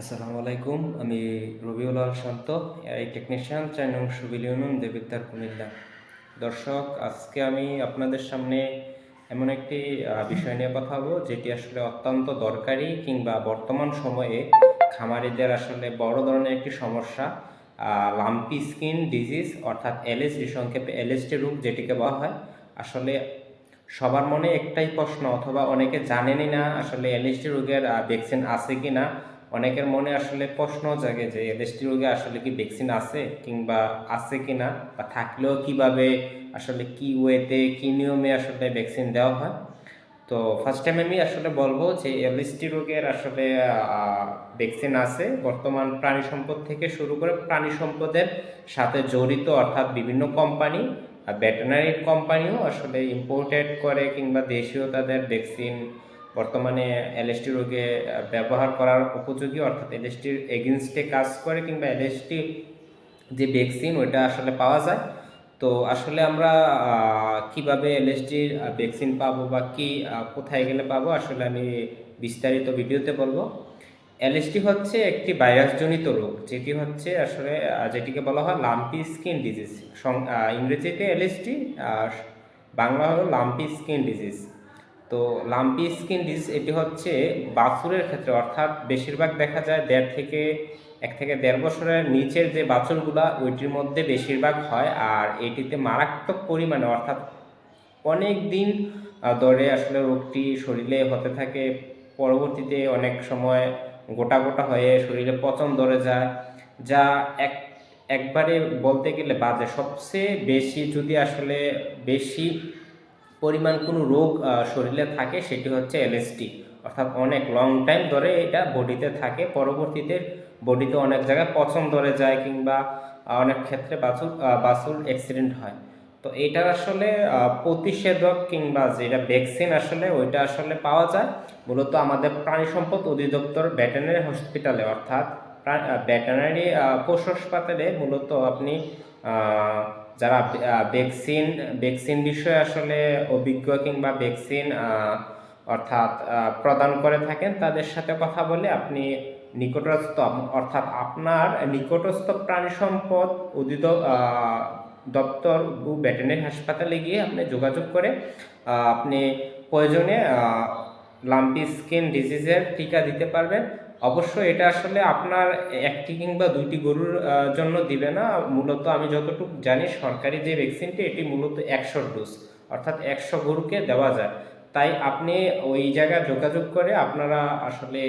আসসালামু আলাইকুম, আমি রবিউল আল শান্ত এই টেকনিশিয়ান, চার নং সুবিল দেবিদ্যার কুমিল্লা। দর্শক, আজকে আমি আপনাদের সামনে এমন একটি বিষয় নিয়ে কথা বলব, যেটি আসলে অত্যন্ত দরকারি কিংবা বর্তমান সময়ে খামারিদের আসলে বড় ধরনের একটি সমস্যা লাম্পি স্কিন ডিজিজ অর্থাৎ এলএসডি সংক্ষেপে এলএসডি রোগ, যেটিকে বলা হয়। আসলে সবার মনে একটাই প্রশ্ন, অথবা অনেকে জানেনই না আসলে এলএসডি রোগের ভ্যাকসিন আছে কি না অনেকের মনে আসলে প্রশ্ন জাগে যে এলএসডি রোগে আসলে কি ভ্যাকসিন আছে কিংবা আছে কি না বা থাকলেও কীভাবে, আসলে কি ওয়েতে, কি নিয়মে আসলে ভ্যাকসিন দেওয়া হয়? তো ফার্স্ট টাইম আমি আসলে বলব যে এলএসডি রোগের আসলে ভ্যাকসিন আছে। বর্তমান প্রাণী সম্পদ থেকে শুরু করে প্রাণী সম্পদের সাথে জড়িত অর্থাৎ বিভিন্ন কোম্পানি ভেটেনারি কোম্পানিও আসলে ইম্পোর্টেড করে কিংবা দেশীয় তাদের ভ্যাকসিন বর্তমানে এলএসটি রোগে ব্যবহার করার উপযোগী, অর্থাৎ এলএসটির এগেনস্টে কাজ করে কিংবা এলএসটি যে ভ্যাকসিন ওইটা আসলে পাওয়া যায়। তো আসলে আমরা কীভাবে এলএসটির ভ্যাকসিন পাবো বা কি কোথায় গেলে পাবো, আসলে আমি বিস্তারিত ভিডিওতে বলব। এলএসটি হচ্ছে একটি ভাইরাসজনিত রোগ, যেটি হচ্ছে আসলে যেটিকে বলা হয় লাম্পি স্কিন ডিজিজ ইংরেজিতে এলএসটি আর বাংলা হলো লাম্পি স্কিন ডিজিজ তো লাম্পি স্কিন ডিজিজ এটি হচ্ছে বাছুরের ক্ষেত্রে, অর্থাৎ বেশিরভাগ দেখা যায় দেড় থেকে এক থেকে দেড় বছরের নিচের যে বাছুরগুলা, ওইটির মধ্যে বেশিরভাগ হয় আর এটিতে মারাত্মক পরিমাণে, অর্থাৎ অনেক দিন ধরে আসলে রোগটি শরীরে হতে থাকে, পরবর্তীতে অনেক সময় গোটা গোটা হয়ে শরীরে পচন ধরে যায়, যা এক, একবারে বলতে গেলে বাজে। সবচেয়ে বেশি যদি আসলে বেশি পরিমাণ কোনো রোগ শরীরে থাকে সেটি হচ্ছে এলএসটি অর্থাৎ অনেক লং টাইম ধরে এটা বডিতে থাকে, পরবর্তীতে বডিতে অনেক জায়গায় পচন ধরে যায় কিংবা অনেক ক্ষেত্রে বাছুর বাছুর অ্যাক্সিডেন্ট হয়। তো এটার আসলে প্রতিষেধক কিংবা যেটা ভ্যাকসিন আসলে ওইটা আসলে পাওয়া যায়। মূলত আমাদের প্রাণী সম্পদ অধিদপ্তর ভেটেনারি হসপিটালে অর্থাৎ ভেটেনারি পশু হাসপাতালে মূলত আপনি যারা ভ্যাকসিন ভ্যাকসিন বিষয়ে আসলে অভিজ্ঞ কিংবা ভ্যাকসিন অর্থাৎ প্রদান করে থাকেন তাদের সাথে কথা বলে আপনি নিকটস্থ অর্থাৎ আপনার নিকটস্থ প্রাণী সম্পদ আহ, দপ্তর ও ভেটেরিনারি হাসপাতালে গিয়ে আপনি যোগাযোগ করে আপনি প্রয়োজনে লাম্পি স্কিন ডিজিজের টিকা দিতে পারবেন। অবশ্যই এটা আসলে আপনার একটি কিংবা দুইটি গরুর জন্য দিবে না। মূলত আমি যতটুকু জানি সরকারি যে ভ্যাকসিনটি, এটি মূলত একশো ডোজ অর্থাৎ একশো গরুকে দেওয়া যায়। তাই আপনি ওই জায়গায় যোগাযোগ করে আপনারা আসলে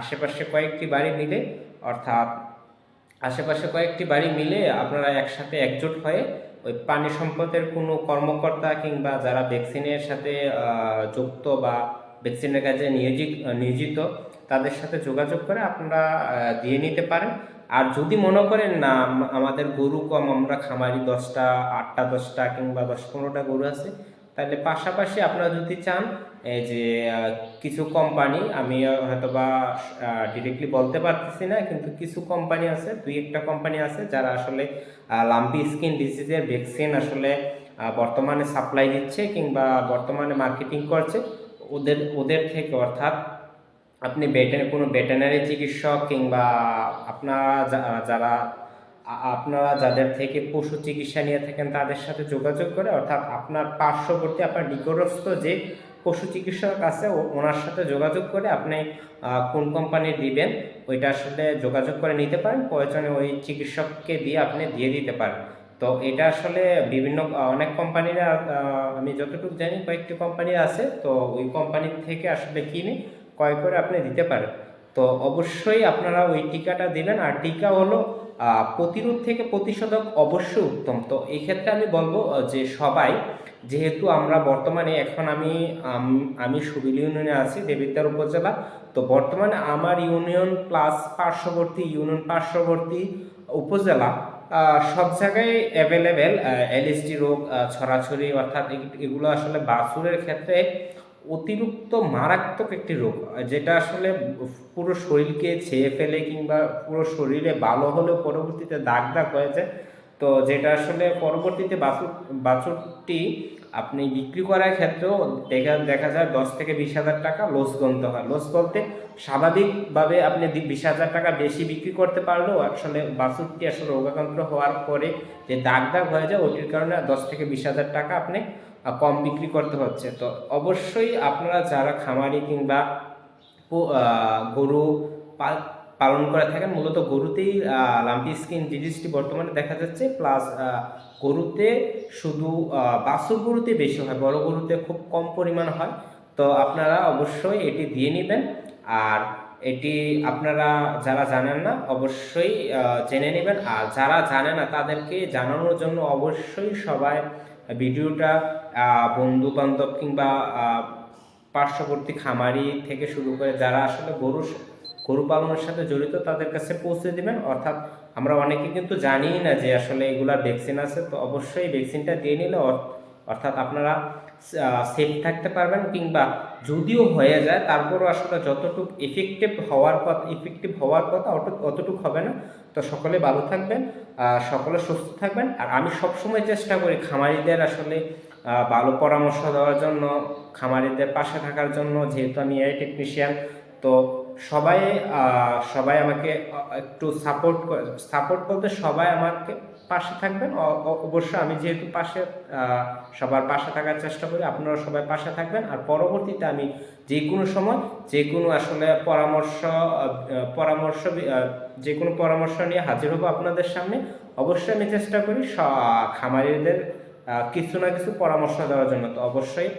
আশেপাশে কয়েকটি বাড়ি মিলে, অর্থাৎ আশেপাশে কয়েকটি বাড়ি মিলে আপনারা একসাথে একজোট হয়ে ওই পানি সম্পদের কোনো কর্মকর্তা কিংবা যারা ভ্যাকসিনের সাথে যুক্ত বা ভ্যাকসিনের কাজে নিয়োজিত নিয়োজিত তাদের সাথে যোগাযোগ করে আপনারা দিয়ে নিতে পারেন। আর যদি মনে করেন, না আমাদের গরু কম, আমরা খামারি দশটা, আটটা দশটা কিংবা দশ পনেরোটা গরু আছে, তাহলে পাশাপাশি আপনারা যদি চান এই যে কিছু কোম্পানি আমি হয়তো বা ডিরেক্টলি বলতে পারতেছি না, কিন্তু কিছু কোম্পানি আছে, দুই একটা কোম্পানি আছে, যারা আসলে লাম্পি স্কিন ডিজিজের ভ্যাকসিন আসলে বর্তমানে সাপ্লাই দিচ্ছে কিংবা বর্তমানে মার্কেটিং করছে। ওদের ওদের থেকে অর্থাৎ আপনি কোনো ভেটেনারি চিকিৎসক কিংবা আপনারা যারা আপনারা যাদের থেকে পশু চিকিৎসা নিয়ে থাকেন তাদের সাথে যোগাযোগ করে অর্থাৎ আপনার পার্শ্ববর্তী, আপনার নিকটস্থ যে পশু চিকিৎসক আছে ওনার সাথে যোগাযোগ করে আপনি কোন কোম্পানি দিবেন ওইটা আসলে যোগাযোগ করে নিতে পারেন। প্রয়োজনে ওই চিকিৎসককে দিয়ে আপনি দিয়ে দিতে পারেন। তো এটা আসলে বিভিন্ন অনেক কোম্পানিরা আমি যতটুকু জানি কয়েকটি কোম্পানি আছে, তো ওই কোম্পানি থেকে আসলে কিনে ক্রয় করে আপনি দিতে পারেন। তো অবশ্যই আপনারা ওই টিকাটা দিবেন আর টিকা হলো প্রতিরোধ থেকে প্রতিষেধক অবশ্যই উত্তম। তো এই ক্ষেত্রে আমি বলব যে সবাই, যেহেতু আমরা বর্তমানে এখন আমি আমি সুবিল ইউনিয়নে আছি, দেবিদ্বার উপজেলা। তো বর্তমানে আমার ইউনিয়ন প্লাস পার্শ্ববর্তী, ইউনিয়ন পার্শ্ববর্তী উপজেলা সব জায়গায় অ্যাভেলেবেল এলএসডি রোগ ছড়াছড়ি অর্থাৎ এগুলো আসলে বাছুরের ক্ষেত্রে অতিরিক্ত মারাত্মক একটি রোগ, যেটা আসলে পুরো শরীরকে ছেয়ে ফেলে কিংবা পুরো শরীরে ভালো হলেও পরবর্তীতে দাগ দাগ হয়ে যায় তো যেটা আসলে পরবর্তীতে বাছুর বাছুরটি আপনি বিক্রি করার ক্ষেত্রেও দেখা দেখা যায় দশ থেকে বিশ হাজার টাকা লস গুনতে হয়। লস বলতে স্বাভাবিকভাবে আপনি বিশ হাজার টাকা বেশি বিক্রি করতে পারলেও আসলে বাছুরটি আসলে রোগাক্রান্ত হওয়ার পরে যে দাগ দাগ হয়ে যায়, ওটির কারণে দশ থেকে বিশ হাজার টাকা আপনি কম বিক্রি করতে হচ্ছে। তো অবশ্যই আপনারা যারা খামারি কিংবা গরু পালন করে থাকেন। মূলত গরুতেই লাম্পি স্কিন ডিজিজটি বর্তমানে দেখা যাচ্ছে প্লাস গরুতে শুধু বাছুর গরুতে বেশি হয়, বড় গরুতে খুব কম পরিমাণ হয়। তো আপনারা অবশ্যই এটি দিয়ে নেবেন। আর এটি আপনারা যারা জানেন না, অবশ্যই জেনে নেবেন। আর যারা জানে না, তাদেরকে জানানোর জন্য অবশ্যই সবাই ভিডিওটা বন্ধু বান্ধব কিংবা পার্শ্ববর্তী খামারি থেকে শুরু করে যারা আসলে গরু গরু পালনের সাথে জড়িত তাদের কাছে পৌঁছে দিবেন। অর্থাৎ আমরা অনেকে কিন্তু জানিই না যে আসলে এগুলার ভ্যাকসিন আছে। তো অবশ্যই ভ্যাকসিনটা দিয়ে নিলে অর্থাৎ আপনারা সেফ থাকতে পারবেন কিংবা যদিও হয়ে যায়, তারপরও আসলে যতটুকু এফেক্টিভ হওয়ার কথা ইফেক্টিভ হওয়ার কথা অত- অতটুকু হবে না। তো সকলে ভালো থাকবেন সকলে সুস্থ থাকবেন। আর আমি সবসময় চেষ্টা করি খামারিদের আসলে ভালো পরামর্শ দেওয়ার জন্য, খামারিদের পাশে থাকার জন্য, যেহেতু আমি এআই টেকনিশিয়ান তো সবাই সবাই আমাকে একটু সাপোর্ট সাপোর্ট বলতে সবাই আমাকে পাশে থাকবেন। অবশ্যই আমি যেহেতু পাশে সবার পাশে থাকার চেষ্টা করি আপনারা সবাই পাশে থাকবেন। আর পরবর্তীতে আমি যে কোনো সময়, যে কোনো আসলে পরামর্শ পরামর্শ যে কোনো পরামর্শ নিয়ে হাজির হব আপনাদের সামনে, অবশ্যই আমি চেষ্টা করি খামারিদের কিছু না কিছু পরামর্শ দেওয়ার জন্য। তো অবশ্যই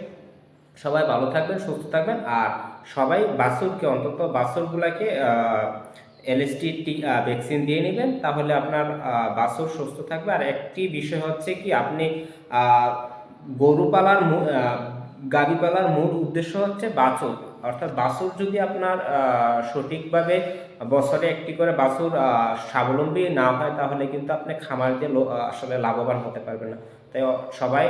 সবাই ভালো থাকবেন, সুস্থ থাকবেন। আর সবাই বাছুরকে অন্তত বাছুরগুলাকে এলএসটি ভ্যাকসিন দিয়ে নেবেন, তাহলে আপনার বাছুর সুস্থ থাকবে। আর একটি বিষয় হচ্ছে কি, আপনি গরু পালার গাভী পালার মূল উদ্দেশ্য হচ্ছে বাছুর। অর্থাৎ বাছুর যদি আপনার সঠিকভাবে বছরে একটি করে বাছুর স্বাবলম্বী না হয়, তাহলে কিন্তু আপনি খামার দিয়ে আসলে লাভবান হতে পারবেন না। তাই সবাই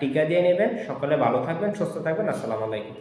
টিকা দিয়ে নেবেন। সকলে ভালো থাকবেন, সুস্থ থাকবেন। আসসালামু আলাইকুম।